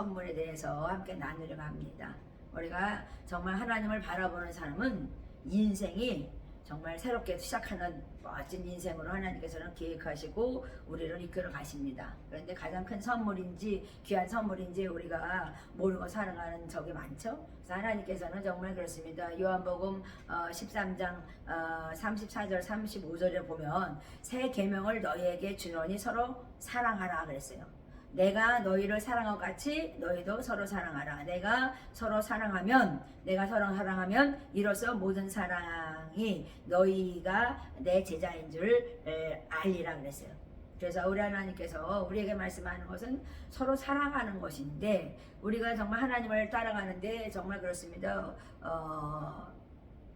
선물에 대해서 함께 나누려고 합니다. 우리가 정말 하나님을 바라보는 사람은 인생이 정말 새롭게 시작하는 멋진 인생으로 하나님께서는 계획하시고 우리를 이끌어 가십니다. 그런데 가장 큰 선물인지 귀한 선물인지 우리가 모르고 살아가는 적이 많죠. 그래서 하나님께서는 정말 그렇습니다. 요한복음 어, 13장 어, 34절 35절에 보면 새 계명을 너희에게 주노니 서로 사랑하라 그랬어요. 내가 너희를 사랑한 것 같이 너희도 서로 사랑하라. 내가 서로 사랑하면 내가 서로 사랑하면 이로써 모든 사랑이 너희가 내 제자인 줄 에, 알리라 그랬어요. 그래서 우리 하나님께서 우리에게 말씀하는 것은 서로 사랑하는 것인데 우리가 정말 하나님을 따라가는데 정말 그렇습니다. 어,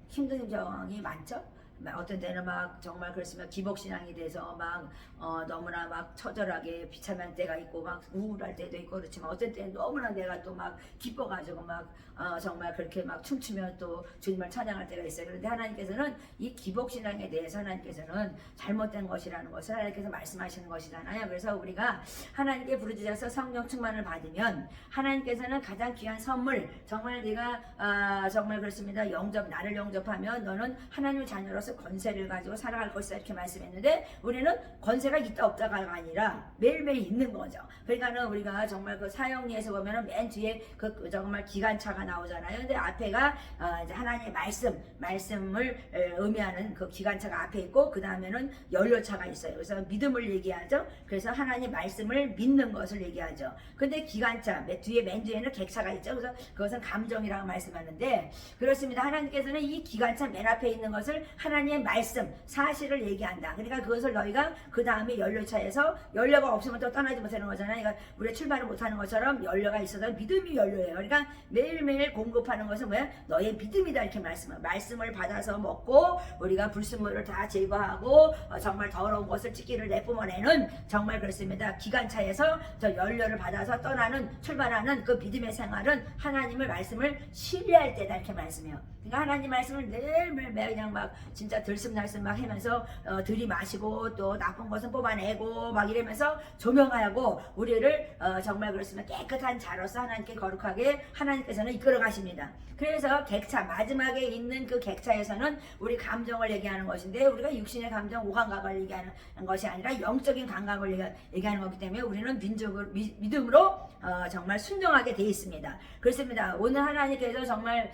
힘든 상황이 많죠. 막 어떤 때는 막 정말 그렇습니다. 기복신앙이 돼서 막 어, 너무나 막 처절하게 비참한 때가 있고 막 우울할 때도 있고 그렇지만 어떤 때는 너무나 내가 또 막 기뻐가지고 막 어, 정말 그렇게 막 춤추면 또 주님을 찬양할 때가 있어요. 그런데 하나님께서는 이 기복신앙에 대해서 하나님께서는 잘못된 것이라는 것을 하나님께서 말씀하시는 것이잖아요. 그래서 우리가 하나님께 부르짖어서 성령 충만을 받으면 하나님께서는 가장 귀한 선물 정말 네가 아, 정말 그렇습니다. 영접 나를 영접하면 너는 하나님의 자녀로 서 권세를 가지고 살아갈 것이다 이렇게 말씀했는데 우리는 권세가 있다 없다가 아니라 매일매일 있는 거죠. 그러니까는 우리가 정말 그 사형리에서 보면은 맨 뒤에 그, 그 정말 기관차가 나오잖아요. 근데 앞에가 어, 하나님의 말씀, 말씀을 에, 의미하는 그 기관차가 앞에 있고 그 다음에는 연료차가 있어요. 그래서 믿음을 얘기하죠. 그래서 하나님 말씀을 믿는 것을 얘기하죠. 근데 기관차 맨 뒤에 맨 뒤에는 객차가 있죠. 그래서 그것은 감정이라고 말씀하는데 그렇습니다. 하나님께서는 이 기관차 맨 앞에 있는 것을 하나 님의 말씀, 사실을 얘기한다. 그러니까 그것을 너희가 그 다음에 연료차에서 연료가 없으면 또 떠나지 못하는 거잖아요. 그러니까 우리가 출발을 못하는 것처럼 연료가 있어서 믿음이 연료예요. 그러니까 매일매일 공급하는 것은 뭐야? 너의 믿음이다 이렇게 말씀을 말씀을 받아서 먹고 우리가 불순물을 다 제거하고 어, 정말 더러운 것을 찢기를 내뿜어내는 정말 그렇습니다. 기관차에서 저 연료를 받아서 떠나는 출발하는 그 믿음의 생활은 하나님의 말씀을 신뢰할 때다 이렇게 말씀해요. 그러니까 하나님 말씀을 매일매일 매 그냥 막 진짜 들숨날숨 막 하면서 어, 들이마시고 또 나쁜 것은 뽑아내고 막 이러면서 조명하고 우리를 어, 정말 그렇습니다. 깨끗한 자로서 하나님께 거룩하게 하나님께서는 이끌어 가십니다. 그래서 객차 마지막에 있는 그 객차에서는 우리 감정을 얘기하는 것인데 우리가 육신의 감정 오감각을 얘기하는 것이 아니라 영적인 감각을 얘기- 얘기하는 거기 때문에 우리는 민족을 미- 믿음으로 어, 정말 순종하게 돼 있습니다. 그렇습니다. 오늘 하나님께서 정말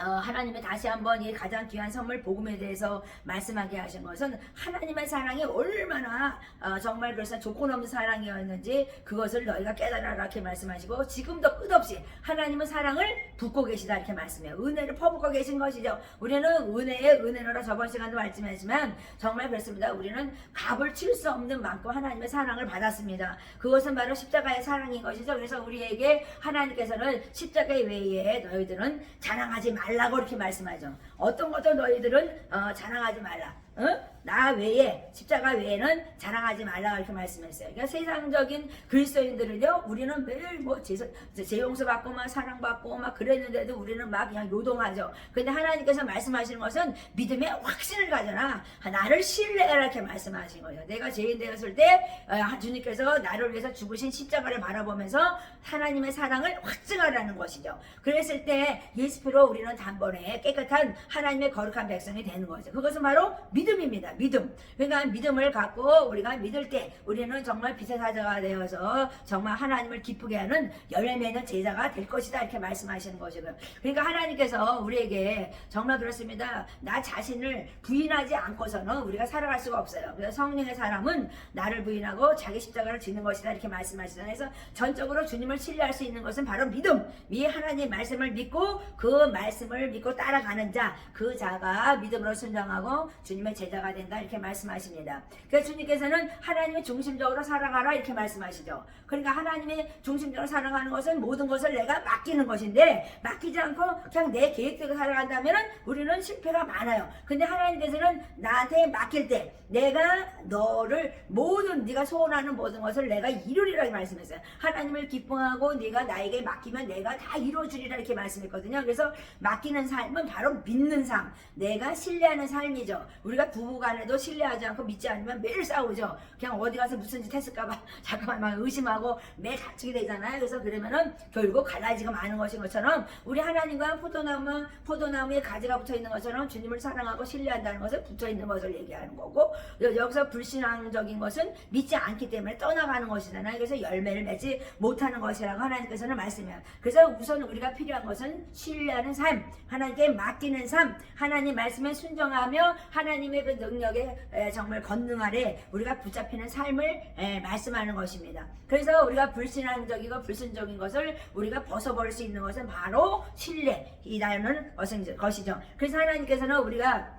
어, 하나님의 다시 한번 이 가장 귀한 선물 복음에 대해서 말씀하게 하신 것은 하나님의 사랑이 얼마나 어, 정말 그래서 조건 없는 사랑이었는지 그것을 너희가 깨달아라 이렇게 말씀하시고 지금도 끝없이 하나님은 사랑을 붓고 계시다 이렇게 말씀해요. 은혜를 퍼붓고 계신 것이죠. 우리는 은혜의 은혜로라 저번 시간도 말씀했지만 정말 그렇습니다. 우리는 값을 칠 수 없는 만큼 하나님의 사랑을 받았습니다. 그것은 바로 십자가의 사랑인 것이죠. 그래서 우리에게 하나님께서는 십자가 외에 너희들은 자랑하지 말 라고 이렇게 말씀하죠. 어떤 것도 너희들은 어, 자랑하지 말라. 어? 나 외에 십자가 외에는 자랑하지 말라 이렇게 말씀했어요. 그러니까 세상적인 그리스도인들은요, 우리는 매일 뭐 제, 재용서 받고 막 사랑 받고 막 그랬는데도 우리는 막 그냥 요동하죠. 근데 하나님께서 말씀하시는 것은 믿음의 확신을 가져라. 나를 신뢰하라 이렇게 말씀하신 거예요. 내가 죄인 되었을 때 어, 주님께서 나를 위해서 죽으신 십자가를 바라보면서 하나님의 사랑을 확증하라는 것이죠. 그랬을 때 예수피로 우리는 단번에 깨끗한 하나님의 거룩한 백성이 되는 거죠. 그것은 바로 믿음입니다. 믿음. 그러니까 믿음을 갖고 우리가 믿을 때 우리는 정말 빛의 사자가 되어서 정말 하나님을 기쁘게 하는 열매 맺는 제자가 될 것이다 이렇게 말씀하시는 것이고요. 그러니까 하나님께서 우리에게 정말 그렇습니다. 나 자신을 부인하지 않고서는 우리가 살아갈 수가 없어요. 그래서 성령의 사람은 나를 부인하고 자기 십자가를 지는 것이다 이렇게 말씀하시잖아요. 그래서 전적으로 주님을 신뢰할 수 있는 것은 바로 믿음. 이 하나님 말씀을 믿고 그 말씀을 믿고 따라가는 자, 그 자가 믿음으로 순종하고 주님의 제자가 된다 이렇게 말씀하십니다. 그래서 주님께서는 하나님의 중심적으로 살아가라 이렇게 말씀하시죠. 그러니까 하나님의 중심적으로 살아가는 것은 모든 것을 내가 맡기는 것인데 맡기지 않고 그냥 내 계획대로 살아간다면은 우리는 실패가 많아요. 근데 하나님께서는 나한테 맡길 때 내가 너를 모든 네가 소원하는 모든 것을 내가 이루리라 말씀했어요. 하나님을 기뻐하고 네가 나에게 맡기면 내가 다 이루어주리라 이렇게 말씀했거든요. 그래서 맡기는 삶은 바로 믿는 삶, 내가 신뢰하는 삶이죠. 우리가 우리가 부부간에도 신뢰하지 않고 믿지 않으면 매일 싸우죠. 그냥 어디 가서 무슨 짓 했을까봐 잠깐만 막 의심하고 매일 다투게 되잖아요. 그래서 그러면은 결국 갈라지가 많은 것인 것처럼 우리 하나님과 포도나무 포도나무에 가지가 붙어 있는 것처럼 주님을 사랑하고 신뢰한다는 것을 붙어 있는 것을 얘기하는 거고 여- 여기서 불신앙적인 것은 믿지 않기 때문에 떠나가는 것이잖아요. 그래서 열매를 맺지 못하는 것이라고 하나님께서는 말씀해요. 그래서 우선 우리가 필요한 것은 신뢰하는 삶, 하나님께 맡기는 삶, 하나님 말씀에 순종하며 하나님의 그 능력에 에, 정말 건능 아래 우리가 붙잡히는 삶을 에, 말씀하는 것입니다. 그래서 우리가 불신앙적이고 불순적인 것을 우리가 벗어버릴 수 있는 것은 바로 신뢰이라는 것이죠. 그래서 하나님께서는 우리가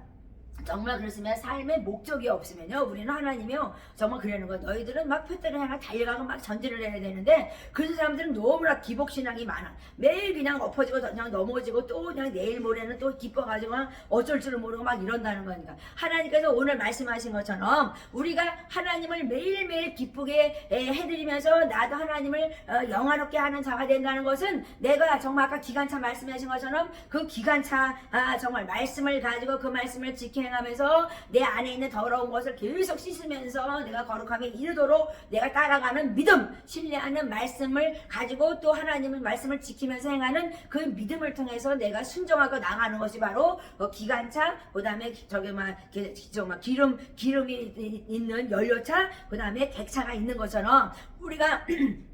정말 그렇으면 삶의 목적이 없으면요. 우리는 하나님이요. 정말 그러는 거예요. 너희들은 막 표대를 향해 달려가고 막 전진을 해야 되는데 그런 사람들은 너무나 기복신앙이 많아. 매일 그냥 엎어지고 그냥 넘어지고 또 그냥 내일 모레는 또 기뻐가지고 막 어쩔 줄을 모르고 막 이런다는 거니까. 하나님께서 오늘 말씀하신 것처럼 우리가 하나님을 매일매일 기쁘게 에, 해드리면서 나도 하나님을 어, 영화롭게 하는 자가 된다는 것은 내가 정말 아까 기관차 말씀하신 것처럼 그 기관차 아, 정말 말씀을 가지고 그 말씀을 지켜 행하면서 내 안에 있는 더러운 것을 계속 씻으면서 내가 거룩함에 이르도록 내가 따라가는 믿음 신뢰하는 말씀을 가지고 또 하나님의 말씀을 지키면서 행하는 그 믿음을 통해서 내가 순종하고 나가는 것이 바로 어, 기관차 그 다음에 저기 막 기- 정말 기름 기름이 이- 있는 연료차 그 다음에 객차가 있는 것처럼 우리가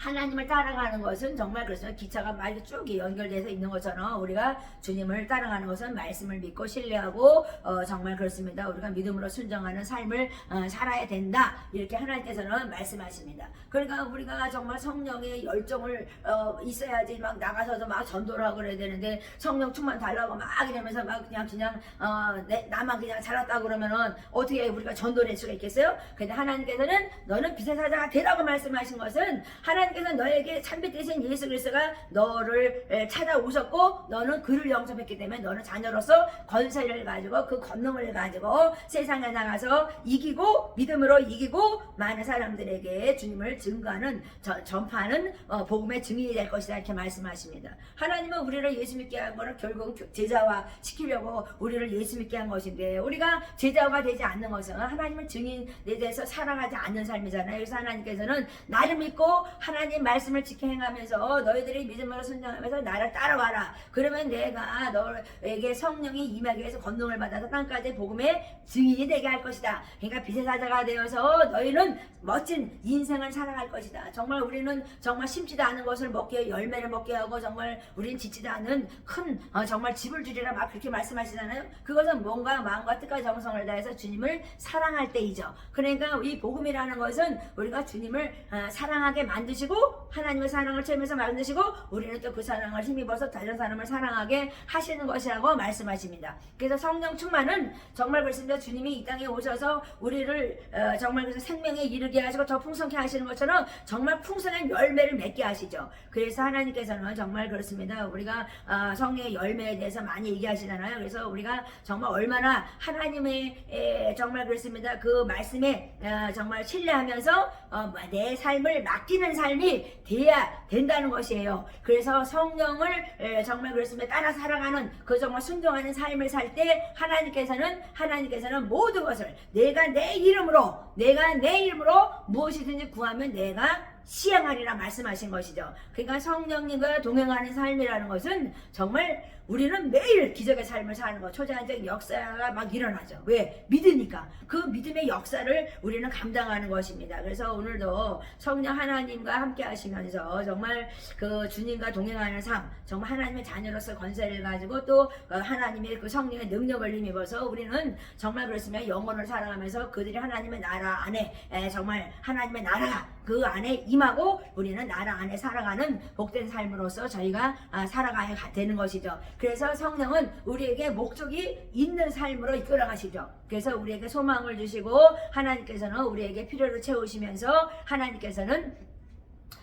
하나님을 따라가는 것은 정말 그렇습니다. 기차가 막 이렇게 쭉 연결돼서 있는 것처럼 우리가 주님을 따라가는 것은 말씀을 믿고 신뢰하고 어, 정말 그렇습니다. 우리가 믿음으로 순정하는 삶을 어, 살아야 된다. 이렇게 하나님께서는 말씀하십니다. 그러니까 우리가 정말 성령의 열정을 어, 있어야지 막 나가서도 막 전도를 하고 그래야 되는데 성령 충만 달라고 막 이러면서 막 그냥 그냥 어, 내, 나만 그냥 잘났다 그러면은 어떻게 우리가 전도를 할 수가 있겠어요? 근데 하나님께서는 너는 빛의 사자가 되라고 말씀하신 것은 하나님 께서 너에게 참빛 대신 예수 그리스도가 너를 에, 찾아오셨고 너는 그를 영접했기 때문에 너는 자녀로서 권세를 가지고 그 권능을 가지고 세상에 나가서 이기고 믿음으로 이기고 많은 사람들에게 주님을 증거하는 저- 전파하는 어, 복음의 증인이 될 것이다 이렇게 말씀하십니다. 하나님은 우리를 예수 믿게 한 거는 결국 제자화 시키려고 우리를 예수 믿게 한 것인데 우리가 제자가 되지 않는 것은 하나님을 증인에 대해서 살아가지 않는 삶이잖아요. 그래서 하나님께서는 나를 믿고 하나님 말씀을 지켜 행하면서 너희들이 믿음으로 순종하면서 나를 따라와라. 그러면 내가 너에게 성령이 임하게 해서 권능을 받아서 땅까지 복음의 증인이 되게 할 것이다. 그러니까 빛의 사자가 되어서 너희는 멋진 인생을 살아갈 것이다. 정말 우리는 정말 심지도 않은 것을 먹게 열매를 먹게 하고 정말 우리는 짓지도 않은 큰 어, 정말 집을 주리라 막 그렇게 말씀하시잖아요. 그것은 뭔가 마음과 뜻과 정성을 다해서 주님을 사랑할 때이죠. 그러니까 이 복음이라는 것은 우리가 주님을 어, 사랑하게 만드시고 하나님의 사랑을 채우면서 만드시고 우리는 또 그 사랑을 힘입어서 다른 사람을 사랑하게 하시는 것이라고 말씀하십니다. 그래서 성령 충만은 정말 그렇습니다. 주님이 이 땅에 오셔서 우리를 어, 정말 그래서 생명에 이르게 하시고 더 풍성케 하시는 것처럼 정말 풍성한 열매를 맺게 하시죠. 그래서 하나님께서는 정말 그렇습니다. 우리가 어, 성령의 열매에 대해서 많이 얘기하시잖아요. 그래서 우리가 정말 얼마나 하나님의 에, 정말 그렇습니다. 그 말씀에 어, 정말 신뢰하면서 어, 내 삶을 맡기는 삶이 돼야 된다는 것이에요. 그래서 성령을 에, 정말 그렇습니다. 따라 살아가는 그 정말 순종하는 삶을 살 때 하나님께서는 하나님께서는 모든 것을 내가 내 이름으로 내가 내 이름으로 무엇이든지 구하면 내가 시행하리라 말씀하신 것이죠. 그러니까 성령님과 동행하는 삶이라는 것은 정말 우리는 매일 기적의 삶을 사는 거, 초자연적 역사가 막 일어나죠. 왜? 믿으니까. 그 믿음의 역사를 우리는 감당하는 것입니다. 그래서 오늘도 성령 하나님과 함께 하시면서 정말 그 주님과 동행하는 삶, 정말 하나님의 자녀로서 권세를 가지고 또 어, 하나님의 그 성령의 능력을 힘입어서 우리는 정말 그렇으면 영혼을 사랑하면서 그들이 하나님의 나라 안에 에, 정말 하나님의 나라가 그 안에 임하고 우리는 나라 안에 살아가는 복된 삶으로서 저희가 아, 살아가야 되는 것이죠. 그래서 성령은 우리에게 목적이 있는 삶으로 이끌어 가시죠. 그래서 우리에게 소망을 주시고 하나님께서는 우리에게 필요를 채우시면서 하나님께서는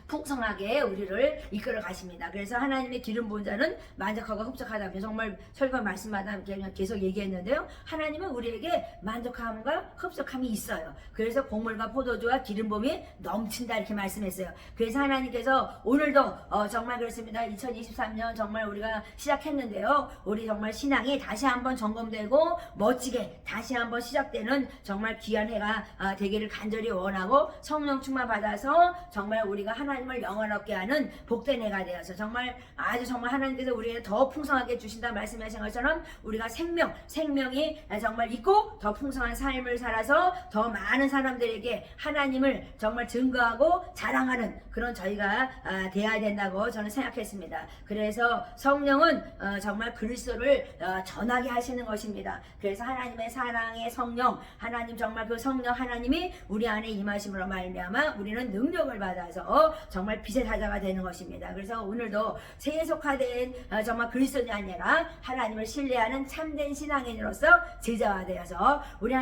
풍성하게 우리를 이끌어 가십니다. 그래서 하나님의 기름 부은 자는 만족하고 흡족하다. 정말 설교 말씀마다 그냥 계속 얘기했는데요. 하나님은 우리에게 만족함과 흡족함이 있어요. 그래서 곡물과 포도주와 기름 부음이 넘친다 이렇게 말씀했어요. 그래서 하나님께서 오늘도 어, 정말 그렇습니다. 2023년 정말 우리가 시작했는데요. 우리 정말 신앙이 다시 한번 점검되고 멋지게 다시 한번 시작되는 정말 귀한 해가 아, 되기를 간절히 원하고 성령 충만 받아서 정말 우리가 하나님 을 영원롭게 하는 복된 해가 되어서 정말 아주 정말 하나님께서 우리에게 더 풍성하게 주신다 말씀하신 것처럼 우리가 생명 생명이 정말 있고 더 풍성한 삶을 살아서 더 많은 사람들에게 하나님을 정말 증거하고 자랑하는 그런 저희가 아, 되어야 된다고 저는 생각했습니다. 그래서 성령은 어, 정말 그리스도를 어, 전하게 하시는 것입니다. 그래서 하나님의 사랑의 성령, 하나님 정말 그 성령 하나님이 우리 안에 임하심으로 말미암아 우리는 능력을 받아서 정말 빛의 사자가 되는 것입니다. 그래서 오늘도 세속화된 어, 정말 그리스도인이 아니라 하나님을 신뢰하는 참된 신앙인으로서 제자화 되어서 우리